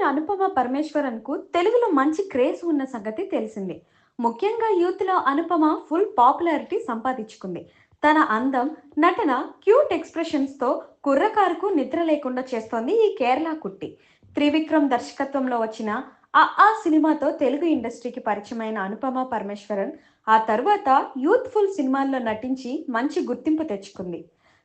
Heroine Anupama పరమేశ్వరన్కు తెలుగులో మంచి craze ఉన్న సంగతి తెలిసిందే. ముఖ్యంగా యూత్లో అనుపమ ఫుల్ పాపులారిటీ సంపాదించుకుంది. తన అందం నటన క్యూట్ ఎక్స్ప్రెషన్స్తో కుర్రకారుకు నిద్ర లేకుండా చేస్తోంది ఈ కేరళ కుట్టి. త్రివిక్రమ్ దర్శకత్వంలో వచ్చిన ఆ ఆ సినిమాతో తెలుగు ఇండస్ట్రీకి పరిచయమైన అనుపమ పరమేశ్వరన్ ఆ తర్వాత యూత్ఫుల్ సినిమాల్లో నటించి మంచి గుర్తింపు తెచ్చుకుంది.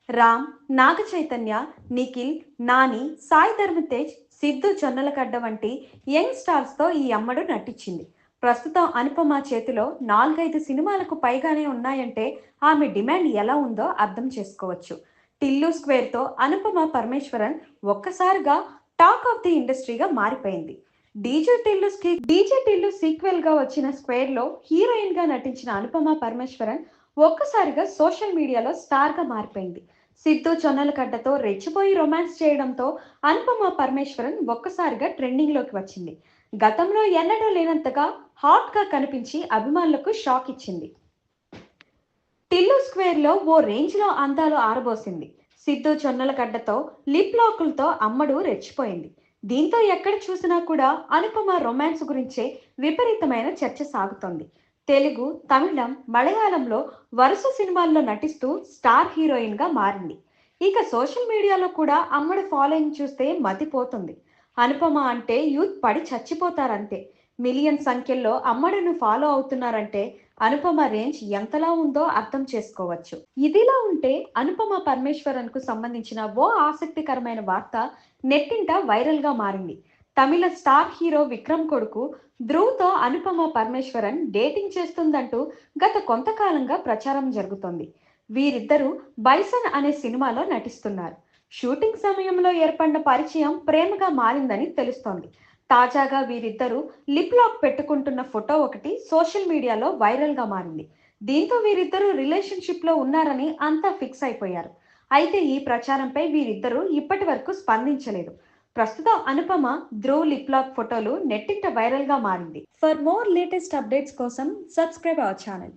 రామ్ నాగ చైతన్య నిఖిల్ నాని సాయి ధర్మ తేజ్ సిద్ధు జొన్నలగడ్డ వంటి యంగ్ స్టార్స్తో ఈ అమ్మడు నటించింది. ప్రస్తుతం అనుపమ చేతిలో నాలుగైదు సినిమాలకు పైగానే ఉన్నాయంటే ఆమె డిమాండ్ ఎలా ఉందో అర్థం చేసుకోవచ్చు. టిల్లు స్క్వేర్తో అనుపమ పరమేశ్వరన్ ఒక్కసారిగా టాక్ ఆఫ్ ది ఇండస్ట్రీగా మారిపోయింది. డీజే టిల్లు డీజే టిల్లు సీక్వెల్గా వచ్చిన స్క్వేర్లో హీరోయిన్గా నటించిన అనుపమ పరమేశ్వరన్ ఒక్కసారిగా సోషల్ మీడియాలో స్టార్గా మారిపోయింది. సిద్ధు చొన్నలగడ్డతో రెచ్చిపోయి రొమాన్స్ చేయడంతో అనుపమ పరమేశ్వరన్ ఒక్కసారిగా ట్రెండింగ్లోకి వచ్చింది. గతంలో ఎన్నడూ లేనంతగా హాట్గా కనిపించి అభిమానులకు షాక్ ఇచ్చింది. టిల్లు స్క్వేర్లో ఓ రేంజ్లో అందాలు ఆరబోసింది. సిద్ధు చొన్నలగడ్డతో లిప్ లాకులతో అమ్మడు రెచ్చిపోయింది. దీంతో ఎక్కడ చూసినా కూడా అనుపమ రొమాన్స్ గురించే విపరీతమైన చర్చ సాగుతోంది. తెలుగు తమిళం మలయాళంలో వరుస సినిమాల్లో నటిస్తూ స్టార్ హీరోయిన్గా మారింది. ఇక సోషల్ మీడియాలో కూడా అమ్మడి ఫాలోయింగ్ చూస్తే మతిపోతుంది. అనుపమ అంటే యూత్ పడి చచ్చిపోతారంతే. మిలియన్ సంఖ్యల్లో అమ్మడును ఫాలో అవుతున్నారంటే అనుపమ రేంజ్ ఎంతలా ఉందో అర్థం చేసుకోవచ్చు. ఇదిలా ఉంటే అనుపమ పరమేశ్వరన్కు సంబంధించిన ఓ ఆసక్తికరమైన వార్త నెట్టింట వైరల్గా మారింది. తమిళ స్టార్ హీరో విక్రమ్ కొడుకు ధ్రువ్తో అనుపమ పరమేశ్వరన్ డేటింగ్ చేస్తుందంటూ గత కొంతకాలంగా ప్రచారం జరుగుతోంది. వీరిద్దరూ బైసన్ అనే సినిమాలో నటిస్తున్నారు. షూటింగ్ సమయంలో ఏర్పడిన పరిచయం ప్రేమగా మారిందని తెలుస్తోంది. తాజాగా వీరిద్దరూ లిప్ లాక్ పెట్టుకుంటున్న ఫోటో ఒకటి సోషల్ మీడియాలో వైరల్గా మారింది. దీంతో వీరిద్దరూ రిలేషన్షిప్లో ఉన్నారని అంతా ఫిక్స్ అయిపోయారు. అయితే ఈ ప్రచారంపై వీరిద్దరూ ఇప్పటి వరకు స్పందించలేదు. ప్రస్తుతం అనుపమ ధ్రువ్ లిప్లాక్ ఫోటోలు నెట్టింట వైరల్గా మారింది. ఫర్ మోర్ లేటెస్ట్ అప్డేట్స్ కోసం సబ్స్క్రైబ్ అవర్ ఛానల్.